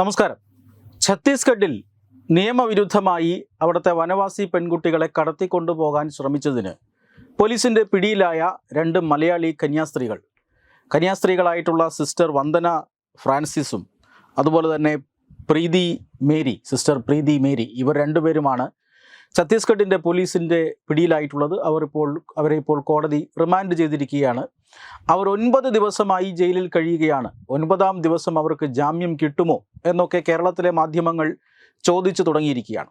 നമസ്കാരം. ഛത്തീസ്ഗഡിൽ നിയമവിരുദ്ധമായി അവിടുത്തെ വനവാസി പെൺകുട്ടികളെ കടത്തിക്കൊണ്ടുപോകാൻ ശ്രമിച്ചതിന് പോലീസിന്റെ പിടിയിലായ രണ്ട് മലയാളി കന്യാസ്ത്രീകൾ. കന്യാസ്ത്രീകളായിട്ടുള്ള സിസ്റ്റർ വന്ദന ഫ്രാൻസിസും അതുപോലെ തന്നെ Preethi Mary sister Preethi Mary ഇവർ രണ്ടുപേരുമാണ് ഛത്തീസ്ഗഡിന്റെ പോലീസിന്റെ പിടിയിലായിട്ടുള്ളത്. അവർ ഇപ്പോൾ അവരെ ഇപ്പോൾ കോടതി റിമാൻഡ് ചെയ്തിരിക്കുകയാണ്. അവർ ഒൻപത് ദിവസമായി ജയിലിൽ കഴിയുകയാണ്. ഒൻപതാം ദിവസം അവർക്ക് ജാമ്യം കിട്ടുമോ എന്നൊക്കെ കേരളത്തിലെ മാധ്യമങ്ങൾ ചോദിച്ചു തുടങ്ങിയിരിക്കുകയാണ്.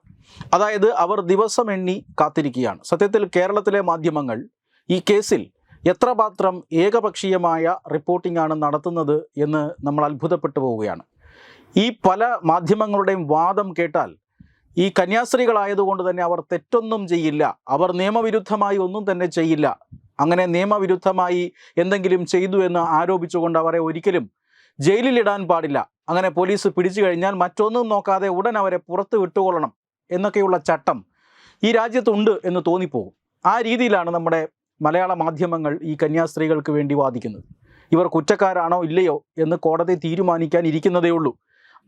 അതായത് അവർ ദിവസം എണ്ണി കാത്തിരിക്കുകയാണ്. സത്യത്തിൽ കേരളത്തിലെ മാധ്യമങ്ങൾ ഈ കേസിൽ എത്രമാത്രം ഏകപക്ഷീയമായ റിപ്പോർട്ടിംഗ് ആണ് നടത്തുന്നത് എന്ന് നമ്മൾ അത്ഭുതപ്പെട്ടു പോവുകയാണ്. ഈ പല മാധ്യമങ്ങളുടെയും വാദം കേട്ടാൽ ഈ കന്യാസ്ത്രീകളായതുകൊണ്ട് തന്നെ അവർ തെറ്റൊന്നും ചെയ്യില്ല. അവർ നിയമവിരുദ്ധമായി ഒന്നും തന്നെ ചെയ്യില്ല. അങ്ങനെ നിയമവിരുദ്ധമായി എന്തെങ്കിലും ചെയ്തു എന്ന് ആരോപിച്ചുകൊണ്ട് അവരെ ഒരിക്കലും ജയിലിലിടാൻ പാടില്ല. അങ്ങനെ പോലീസ് പിടിച്ചു കഴിഞ്ഞാൽ മറ്റൊന്നും നോക്കാതെ ഉടൻ അവരെ പുറത്ത് വിട്ടുകൊള്ളണം എന്നൊക്കെയുള്ള ചട്ടം ഈ രാജ്യത്തുണ്ട് എന്ന് തോന്നിപ്പോകും. ആ രീതിയിലാണ് നമ്മുടെ മലയാള മാധ്യമങ്ങൾ ഈ കന്യാസ്ത്രീകൾക്ക് വേണ്ടി വാദിക്കുന്നത്. ഇവർ കുറ്റക്കാരാണോ ഇല്ലയോ എന്ന് കോടതി തീരുമാനിക്കാൻ ഇരിക്കുന്നതേ ഉള്ളൂ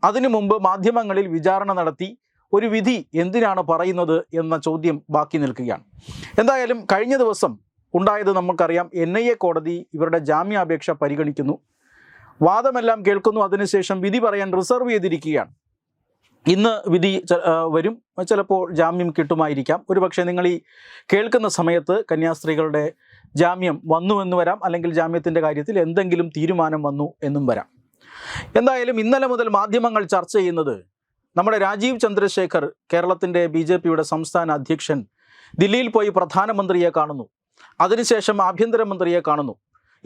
അതിനു മുമ്പ് മാധ്യമങ്ങളിൽ വിചാരണ നടത്തി ഒരു വിധി എന്തിനാണ് പറയുന്നത് എന്ന ചോദ്യം ബാക്കി നിൽക്കുകയാണ്. എന്തായാലും കഴിഞ്ഞ ദിവസം ഉണ്ടായത് നമുക്കറിയാം. എൻ ഐ എ കോടതി ഇവരുടെ ജാമ്യാപേക്ഷ പരിഗണിക്കുന്നു. വാദമെല്ലാം കേൾക്കുന്നു. അതിനുശേഷം വിധി പറയാൻ റിസർവ് ചെയ്തിരിക്കുകയാണ്. ഇന്ന് വിധി വരും. ചിലപ്പോൾ ജാമ്യം കിട്ടുമായിരിക്കാം. ഒരുപക്ഷെ നിങ്ങൾ ഈ കേൾക്കുന്ന സമയത്ത് കന്യാസ്ത്രീകളുടെ ജാമ്യം വന്നു എന്ന് വരാം. അല്ലെങ്കിൽ ജാമ്യത്തിന്റെ കാര്യത്തിൽ എന്തെങ്കിലും തീരുമാനം വന്നു എന്നും വരാം. എന്തായാലും ഇന്നലെ മുതൽ മാധ്യമങ്ങൾ ചർച്ച ചെയ്യുന്നത് നമ്മുടെ രാജീവ് ചന്ദ്രശേഖർ കേരളത്തിന്റെ ബി ജെ പിയുടെ സംസ്ഥാന അധ്യക്ഷൻ ദില്ലിയിൽ പോയി പ്രധാനമന്ത്രിയെ കാണുന്നു. അതിനുശേഷം ആഭ്യന്തരമന്ത്രിയെ കാണുന്നു.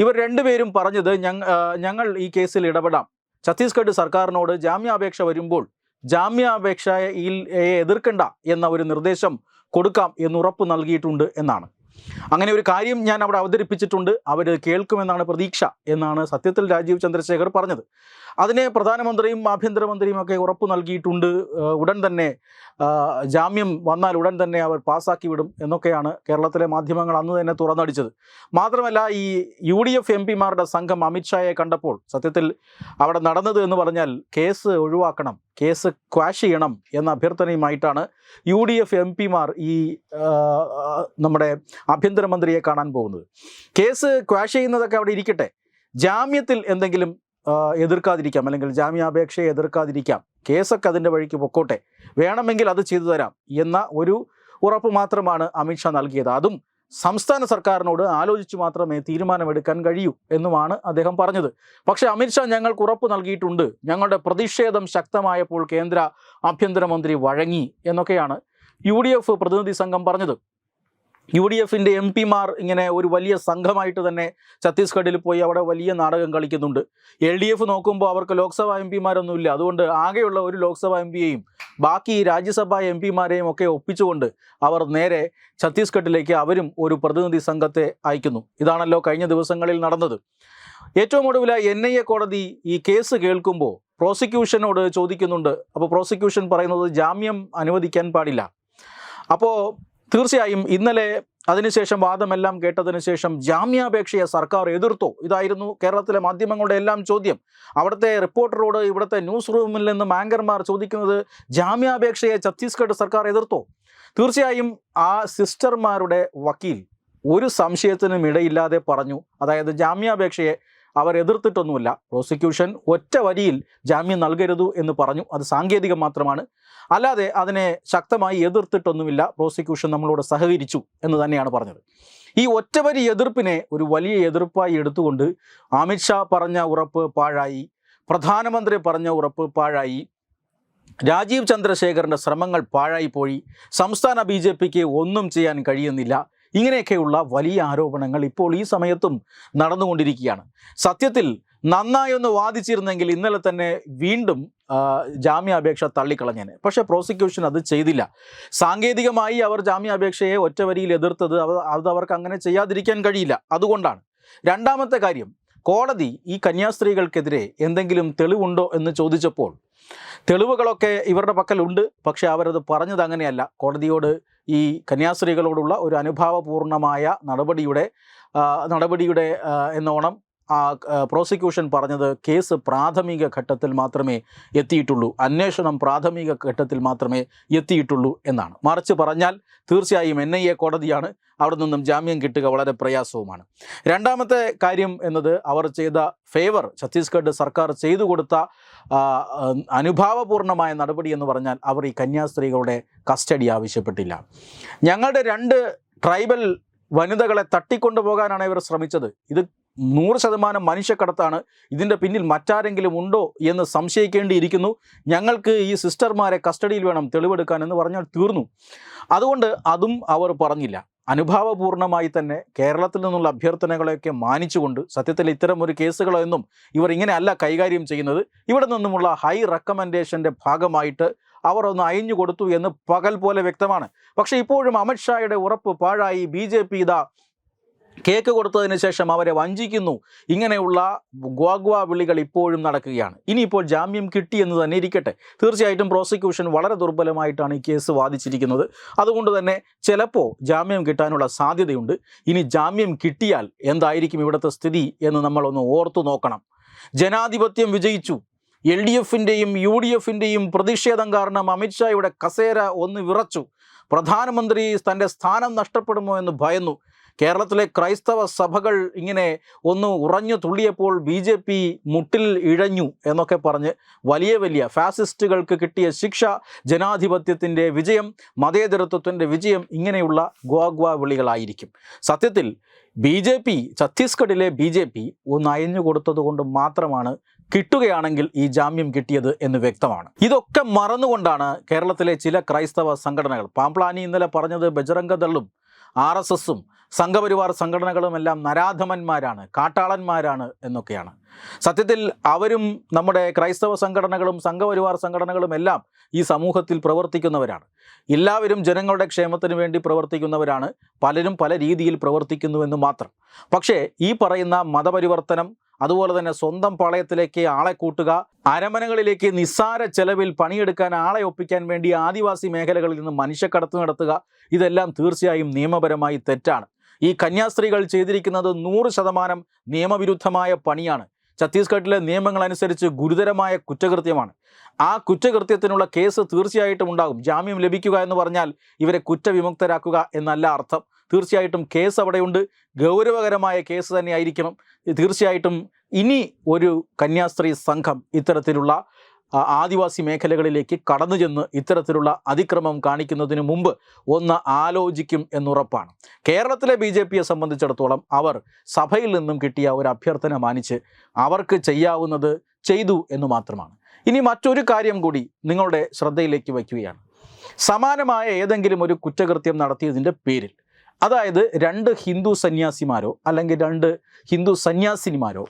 ഇവർ രണ്ടുപേരും പറഞ്ഞത് ഞങ്ങ ഞങ്ങൾ ഈ കേസിൽ ഇടപെടാം. ഛത്തീസ്ഗഡ് സർക്കാരിനോട് ജാമ്യാപേക്ഷ വരുമ്പോൾ ജാമ്യാപേക്ഷയെ എതിർക്കണ്ട എന്ന ഒരു നിർദ്ദേശം കൊടുക്കാം എന്ന് ഉറപ്പ് നൽകിയിട്ടുണ്ട് എന്നാണ്. അങ്ങനെ ഒരു കാര്യം ഞാൻ അവിടെ അവതരിപ്പിച്ചിട്ടുണ്ട്. അവർ കേൾക്കുമെന്നാണ് പ്രതീക്ഷ എന്നാണ് സത്യത്തിൽ രാജീവ് ചന്ദ്രശേഖർ പറഞ്ഞത്. അതിനെ പ്രധാനമന്ത്രിയും ആഭ്യന്തരമന്ത്രിയും ഒക്കെ ഉറപ്പ് നൽകിയിട്ടുണ്ട്. ഉടൻ തന്നെ ജാമ്യം വന്നാൽ ഉടൻ തന്നെ അവർ പാസ്സാക്കി വിടും എന്നൊക്കെയാണ് കേരളത്തിലെ മാധ്യമങ്ങൾ അന്ന് തന്നെ തുറന്നടിച്ചത്. മാത്രമല്ല ഈ യു ഡി എഫ് എം പിമാരുടെ സംഘം അമിത്ഷായെ കണ്ടപ്പോൾ സത്യത്തിൽ അവിടെ നടന്നത് എന്ന് പറഞ്ഞാൽ കേസ് ഒഴിവാക്കണം കേസ് ക്വാഷ് ചെയ്യണം എന്ന അഭ്യർത്ഥനയുമായിട്ടാണ് യു ഡി എഫ് എം പിമാർ ഈ നമ്മുടെ ആഭ്യന്തരമന്ത്രിയെ കാണാൻ പോകുന്നത്. കേസ് ക്വാഷ് ചെയ്യുന്നതൊക്കെ അവിടെ ഇരിക്കട്ടെ. ജാമ്യത്തിൽ എന്തെങ്കിലും എതിർക്കാതിരിക്കാം അല്ലെങ്കിൽ ജാമ്യാപേക്ഷയെ എതിർക്കാതിരിക്കാം. കേസൊക്കെ അതിന്റെ വഴിക്ക് പൊക്കോട്ടെ. വേണമെങ്കിൽ അത് ചെയ്തു തരാം എന്ന ഒരു ഉറപ്പ് മാത്രമാണ് അമിത്ഷാ നൽകിയത്. അതും സംസ്ഥാന സർക്കാരിനോട് ആലോചിച്ച് മാത്രമേ തീരുമാനമെടുക്കാൻ കഴിയൂ എന്നുമാണ് അദ്ദേഹം പറഞ്ഞത്. പക്ഷേ അമിത്ഷാ ഞങ്ങൾക്ക് ഉറപ്പ് നൽകിയിട്ടുണ്ട്. ഞങ്ങളുടെ പ്രതിഷേധം ശക്തമായപ്പോൾ കേന്ദ്ര ആഭ്യന്തരമന്ത്രി വഴങ്ങി എന്നൊക്കെയാണ് യു പ്രതിനിധി സംഘം പറഞ്ഞത്. യു ഡി എഫിന്റെ എം പിമാർ ഇങ്ങനെ ഒരു വലിയ സംഘമായിട്ട് തന്നെ ഛത്തീസ്ഗഡിൽ പോയി അവിടെ വലിയ നാടകം കളിക്കുന്നുണ്ട്. എൽ ഡി എഫ് നോക്കുമ്പോൾ അവർക്ക് ലോക്സഭാ എം പിമാരൊന്നുമില്ല. അതുകൊണ്ട് ആകെയുള്ള ഒരു ലോക്സഭാ എം പിയെയും ബാക്കി രാജ്യസഭാ എം പിമാരെയും ഒക്കെ ഒപ്പിച്ചുകൊണ്ട് അവർ നേരെ ഛത്തീസ്ഗഡിലേക്ക് അവരും ഒരു പ്രതിനിധി സംഘത്തെ അയക്കുന്നു. ഇതാണല്ലോ കഴിഞ്ഞ ദിവസങ്ങളിൽ നടന്നത്. ഏറ്റവും ഒടുവിലായി എൻ ഐ എ കോടതി ഈ കേസ് കേൾക്കുമ്പോൾ പ്രോസിക്യൂഷനോട് ചോദിക്കുന്നുണ്ട്. അപ്പോൾ പ്രോസിക്യൂഷൻ പറയുന്നത് ജാമ്യം അനുവദിക്കാൻ പാടില്ല. അപ്പോൾ തീർച്ചയായും ഇന്നലെ അതിനുശേഷം വാദമെല്ലാം കേട്ടതിന് ശേഷം ജാമ്യാപേക്ഷയെ സർക്കാർ എതിർത്തോ. ഇതായിരുന്നു കേരളത്തിലെ മാധ്യമങ്ങളുടെ എല്ലാം ചോദ്യം. അവിടുത്തെ റിപ്പോർട്ടറോട് ഇവിടുത്തെ ന്യൂസ് റൂമിൽ നിന്നും ആങ്കർമാർ ചോദിക്കുന്നത് ജാമ്യാപേക്ഷയെ ഛത്തീസ്ഗഡ് സർക്കാർ എതിർത്തോ. തീർച്ചയായും ആ സിസ്റ്റർമാരുടെ വക്കീൽ ഒരു സംശയത്തിനും ഇടയില്ലാതെ പറഞ്ഞു. അതായത് ജാമ്യാപേക്ഷയെ അവർ എതിർത്തിട്ടൊന്നുമില്ല. പ്രോസിക്യൂഷൻ ഒറ്റ വരിയിൽ ജാമ്യം നൽകരുത് എന്ന് പറഞ്ഞു. അത് സാങ്കേതികം മാത്രമാണ്. അല്ലാതെ അതിനെ ശക്തമായി എതിർത്തിട്ടൊന്നുമില്ല. പ്രോസിക്യൂഷൻ നമ്മളോട് സഹകരിച്ചു എന്ന് തന്നെയാണ് പറഞ്ഞത്. ഈ ഒറ്റവരി എതിർപ്പിനെ ഒരു വലിയ എതിർപ്പായി എടുത്തുകൊണ്ട് അമിത്ഷാ പറഞ്ഞ ഉറപ്പ് പാഴായി. പ്രധാനമന്ത്രി പറഞ്ഞ ഉറപ്പ് പാഴായി. രാജീവ് ചന്ദ്രശേഖറിന്റെ ശ്രമങ്ങൾ പാഴായിപ്പോയി സംസ്ഥാന ബി ജെ പിക്ക് ഒന്നും ചെയ്യാൻ കഴിയുന്നില്ല. ഇങ്ങനെയൊക്കെയുള്ള വലിയ ആരോപണങ്ങൾ ഇപ്പോൾ ഈ സമയത്തും നടന്നുകൊണ്ടിരിക്കുകയാണ്. സത്യത്തിൽ നന്നായി ഒന്ന് വാദിച്ചിരുന്നെങ്കിൽ ഇന്നലെ തന്നെ വീണ്ടും ജാമ്യാപേക്ഷ തള്ളിക്കളഞ്ഞേനെ. പക്ഷേ പ്രോസിക്യൂഷൻ അത് ചെയ്തില്ല. സാങ്കേതികമായി അവർ ജാമ്യാപേക്ഷയെ ഒറ്റവരിയിൽ എതിർത്തത് അത് അവർക്ക് അങ്ങനെ ചെയ്യാതിരിക്കാൻ കഴിയില്ല. അതുകൊണ്ടാണ്. രണ്ടാമത്തെ കാര്യം കോടതി ഈ കന്യാസ്ത്രീകൾക്കെതിരെ എന്തെങ്കിലും തെളിവുണ്ടോ എന്ന് ചോദിച്ചപ്പോൾ തെളിവുകളൊക്കെ ഇവരുടെ പക്കലുണ്ട് പക്ഷേ അവരത് പറഞ്ഞത് അങ്ങനെയല്ല കോടതിയോട് ഈ കന്യാസ്ത്രീകളോടുള്ള ഒരു അനുഭാവപൂർണമായ നടപടിയുടെ നടപടിയുടെ എന്നോണം പ്രോസിക്യൂഷൻ പറഞ്ഞത് കേസ് പ്രാഥമിക ഘട്ടത്തിൽ മാത്രമേ എത്തിയിട്ടുള്ളൂ. അന്വേഷണം പ്രാഥമിക ഘട്ടത്തിൽ മാത്രമേ എത്തിയിട്ടുള്ളൂ എന്നാണ്. മറിച്ച് പറഞ്ഞാൽ തീർച്ചയായും എൻ ഐ എ കോടതിയാണ്. അവിടെ നിന്നും ജാമ്യം കിട്ടുക വളരെ പ്രയാസവുമാണ്. രണ്ടാമത്തെ കാര്യം എന്നത് അവർ ചെയ്ത ഫേവർ ഛത്തീസ്ഗഡ് സർക്കാർ ചെയ്തു കൊടുത്ത ആ, ആ, അനുഭാവപൂർണമായ നടപടി എന്ന് പറഞ്ഞാൽ അവർ ഈ കന്യാസ്ത്രീകളുടെ കസ്റ്റഡി ആവശ്യപ്പെട്ടില്ല. ഞങ്ങളുടെ രണ്ട് ട്രൈബൽ വനിതകളെ തട്ടിക്കൊണ്ടുപോകാനാണ് ഇവർ ശ്രമിച്ചത്. ഇത് നൂറ് ശതമാനം മനുഷ്യക്കടത്താണ്. ഇതിന്റെ പിന്നിൽ മറ്റാരെങ്കിലും ഉണ്ടോ എന്ന് സംശയിക്കേണ്ടിയിരിക്കുന്നു. ഞങ്ങൾക്ക് ഈ സിസ്റ്റർമാരെ കസ്റ്റഡിയിൽ വേണം തെളിവെടുക്കാൻ എന്ന് പറഞ്ഞാൽ തീർന്നു. അതുകൊണ്ട് അതും അവർ പറഞ്ഞില്ല. അനുഭാവപൂർണമായി തന്നെ കേരളത്തിൽ നിന്നുള്ള അഭ്യർത്ഥനകളെയൊക്കെ മാനിച്ചുകൊണ്ട് സത്യത്തിൽ ഇത്തരം ഒരു കേസുകളൊന്നും ഇവർ ഇങ്ങനെയല്ല കൈകാര്യം ചെയ്യുന്നത്. ഇവിടെ നിന്നുമുള്ള ഹൈ റെക്കമെൻഡേഷന്റെ ഭാഗമായിട്ട് അവർ ഒന്ന് അയഞ്ഞു കൊടുത്തു എന്ന് പകൽ പോലെ വ്യക്തമാണ്. പക്ഷേ ഇപ്പോഴും അമിത്ഷായുടെ ഉറപ്പ് പാഴായി. ബി ജെ പി ഇതാ കേക്ക് കൊടുത്തതിന് ശേഷം അവരെ വഞ്ചിക്കുന്നു. ഇങ്ങനെയുള്ള ഗ്വാഗ്വ വിളികൾ ഇപ്പോഴും നടക്കുകയാണ്. ഇനിയിപ്പോൾ ജാമ്യം കിട്ടി എന്ന് തന്നെ ഇരിക്കട്ടെ. തീർച്ചയായിട്ടും പ്രോസിക്യൂഷൻ വളരെ ദുർബലമായിട്ടാണ് ഈ കേസ് വാദിച്ചിരിക്കുന്നത്. അതുകൊണ്ട് തന്നെ ചിലപ്പോൾ ജാമ്യം കിട്ടാനുള്ള സാധ്യതയുണ്ട്. ഇനി ജാമ്യം കിട്ടിയാൽ എന്തായിരിക്കും ഇവിടുത്തെ സ്ഥിതി എന്ന് നമ്മളൊന്ന് ഓർത്തു നോക്കണം. ജനാധിപത്യം വിജയിച്ചു. എൽ ഡി എഫിന്റെയും യു ഡി എഫിന്റെയും പ്രതിഷേധം കാരണം അമിത്ഷായുടെ കസേര ഒന്ന് വിറച്ചു. പ്രധാനമന്ത്രി തന്റെ സ്ഥാനം നഷ്ടപ്പെടുമോ എന്ന് ഭയന്നു. കേരളത്തിലെ ക്രൈസ്തവ സഭകൾ ഇങ്ങനെ ഒന്ന് ഉറഞ്ഞു തുള്ളിയപ്പോൾ ബി ജെ പി മുട്ടിൽ ഇഴഞ്ഞു എന്നൊക്കെ പറഞ്ഞ് വലിയ വലിയ ഫാസിസ്റ്റുകൾക്ക് കിട്ടിയ ശിക്ഷ ജനാധിപത്യത്തിന്റെ വിജയം മതേതരത്വത്തിന്റെ വിജയം ഇങ്ങനെയുള്ള ഗോഗ്വ വിളികളായിരിക്കും. സത്യത്തിൽ ബി ജെ പി ഛത്തീസ്ഗഡിലെ ബി ജെ പി ഒന്ന് അയഞ്ഞു കൊടുത്തത് കൊണ്ട് മാത്രമാണ് കിട്ടുകയാണെങ്കിൽ ഈ ജാമ്യം കിട്ടിയത് എന്ന് വ്യക്തമാണ്. ഇതൊക്കെ മറന്നുകൊണ്ടാണ് കേരളത്തിലെ ചില ക്രൈസ്തവ സംഘടനകൾ പാംപ്ലാനി ഇന്നലെ പറഞ്ഞത് ബജറംഗദളും ആർ എസ് എസും സംഘപരിവാർ സംഘടനകളുമെല്ലാം നരാധമന്മാരാണ് കാട്ടാളന്മാരാണ് എന്നൊക്കെയാണ്. സത്യത്തിൽ അവരും നമ്മുടെ ക്രൈസ്തവ സംഘടനകളും സംഘപരിവാർ സംഘടനകളും എല്ലാം ഈ സമൂഹത്തിൽ പ്രവർത്തിക്കുന്നവരാണ്. എല്ലാവരും ജനങ്ങളുടെ ക്ഷേമത്തിന് വേണ്ടി പ്രവർത്തിക്കുന്നവരാണ് പലരും പല രീതിയിൽ പ്രവർത്തിക്കുന്നുവെന്ന് മാത്രം. പക്ഷേ ഈ പറയുന്ന മതപരിവർത്തനം അതുപോലെ തന്നെ സ്വന്തം പാളയത്തിലേക്ക് ആളെ കൂട്ടുക അരമനകളിലേക്ക് നിസ്സാര ചെലവിൽ പണിയെടുക്കാൻ ആളെ ഒപ്പിക്കാൻ വേണ്ടി ആദിവാസി മേഖലകളിൽ നിന്ന് മനുഷ്യക്കടത്ത് നടത്തുക ഇതെല്ലാം തീർച്ചയായും നിയമപരമായി തെറ്റാണ്. ഈ കന്യാസ്ത്രീകൾ ചെയ്തിരിക്കുന്നത് നൂറ് ശതമാനം നിയമവിരുദ്ധമായ പണിയാണ്. ഛത്തീസ്ഗഡിലെ നിയമങ്ങൾ അനുസരിച്ച് ഗുരുതരമായ കുറ്റകൃത്യമാണ്. ആ കുറ്റകൃത്യത്തിനുള്ള കേസ് തീർച്ചയായിട്ടും ഉണ്ടാകും. ജാമ്യം ലഭിക്കുക എന്ന് പറഞ്ഞാൽ ഇവരെ കുറ്റവിമുക്തരാക്കുക എന്നല്ല അർത്ഥം. തീർച്ചയായിട്ടും കേസ് അവിടെയുണ്ട്. ഗൗരവകരമായ കേസ് തന്നെ ആയിരിക്കണം തീർച്ചയായിട്ടും ഇനി ഒരു കന്യാസ്ത്രീ സംഘം ഇത്തരത്തിലുള്ള ആദിവാസി മേഖലകളിലേക്ക് കടന്നു ചെന്ന് ഇത്തരത്തിലുള്ള അതിക്രമം കാണിക്കുന്നതിന് മുമ്പ് ഒന്ന് ആലോചിക്കും എന്നുറപ്പാണ്. കേരളത്തിലെ ബി ജെ പിയെ സംബന്ധിച്ചിടത്തോളം അവർ സഭയിൽ നിന്നും കിട്ടിയ ഒരു അഭ്യർത്ഥന മാനിച്ച് അവർക്ക് ചെയ്യാവുന്നത് ചെയ്തു എന്ന് മാത്രമാണ്. ഇനി മറ്റൊരു കാര്യം കൂടി നിങ്ങളുടെ ശ്രദ്ധയിലേക്ക് വയ്ക്കുകയാണ്. സമാനമായ ഏതെങ്കിലും ഒരു കുറ്റകൃത്യം നടത്തിയതിന്റെ പേരിൽ അതായത് രണ്ട് ഹിന്ദു സന്യാസിമാരോ അല്ലെങ്കിൽ രണ്ട് ഹിന്ദു സന്യാസിനിമാരോ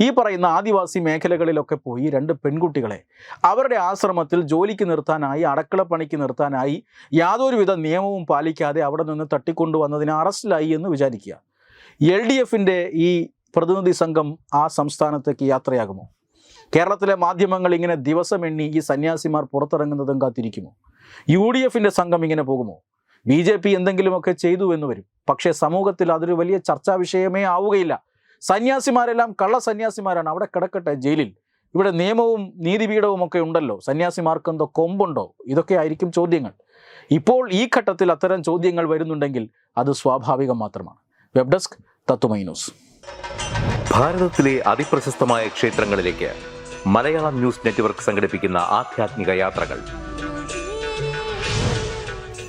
ഈ പറയുന്ന ആദിവാസി മേഖലകളിലൊക്കെ പോയി രണ്ട് പെൺകുട്ടികളെ അവരുടെ ആശ്രമത്തിൽ ജോലിക്ക് നിർത്താനായി അടക്കളപ്പണിക്ക് നിർത്താനായി യാതൊരുവിധ നിയമവും പാലിക്കാതെ അവിടെ നിന്ന് തട്ടിക്കൊണ്ടുവന്നതിന് അറസ്റ്റിലായി എന്ന് വിചാരിക്കുക. എൽ ഡി എഫിന്റെ ഈ പ്രതിനിധി സംഘം ആ സംസ്ഥാനത്തേക്ക് യാത്രയാകുമോ? കേരളത്തിലെ മാധ്യമങ്ങൾ ഇങ്ങനെ ദിവസം എണ്ണി ഈ സന്യാസിമാർ പുറത്തിറങ്ങുന്നതും കാത്തിരിക്കുമോ? യു ഡി എഫിന്റെ സംഘം ഇങ്ങനെ പോകുമോ? ബി ജെ പി എന്തെങ്കിലുമൊക്കെ ചെയ്തു എന്ന് വരും. പക്ഷേ സമൂഹത്തിൽ അതൊരു വലിയ ചർച്ചാ വിഷയമേ ആവുകയില്ല. സന്യാസിമാരെല്ലാം കള്ള സന്യാസിമാരാണ്. അവിടെ കിടക്കട്ടെ ജയിലിൽ. ഇവിടെ നിയമവും നീതിപീഠവും ഒക്കെ ഉണ്ടല്ലോ. സന്യാസിമാർക്ക് എന്തോ കൊമ്പുണ്ടോ? ഇതൊക്കെ ആയിരിക്കും ചോദ്യങ്ങൾ. ഇപ്പോൾ ഈ ഘട്ടത്തിൽ അത്തരം ചോദ്യങ്ങൾ വരുന്നുണ്ടെങ്കിൽ അത് സ്വാഭാവികം മാത്രമാണ്. വെബ് ഡെസ്ക് തത്വമൈനൂസ് ന്യൂസ്. ഭാരതത്തിലെ അതിപ്രശസ്തമായ ക്ഷേത്രങ്ങളിലേക്ക് മലയാളം ന്യൂസ് നെറ്റ്വർക്ക് സംഘടിപ്പിക്കുന്ന ആധ്യാത്മിക യാത്രകൾ.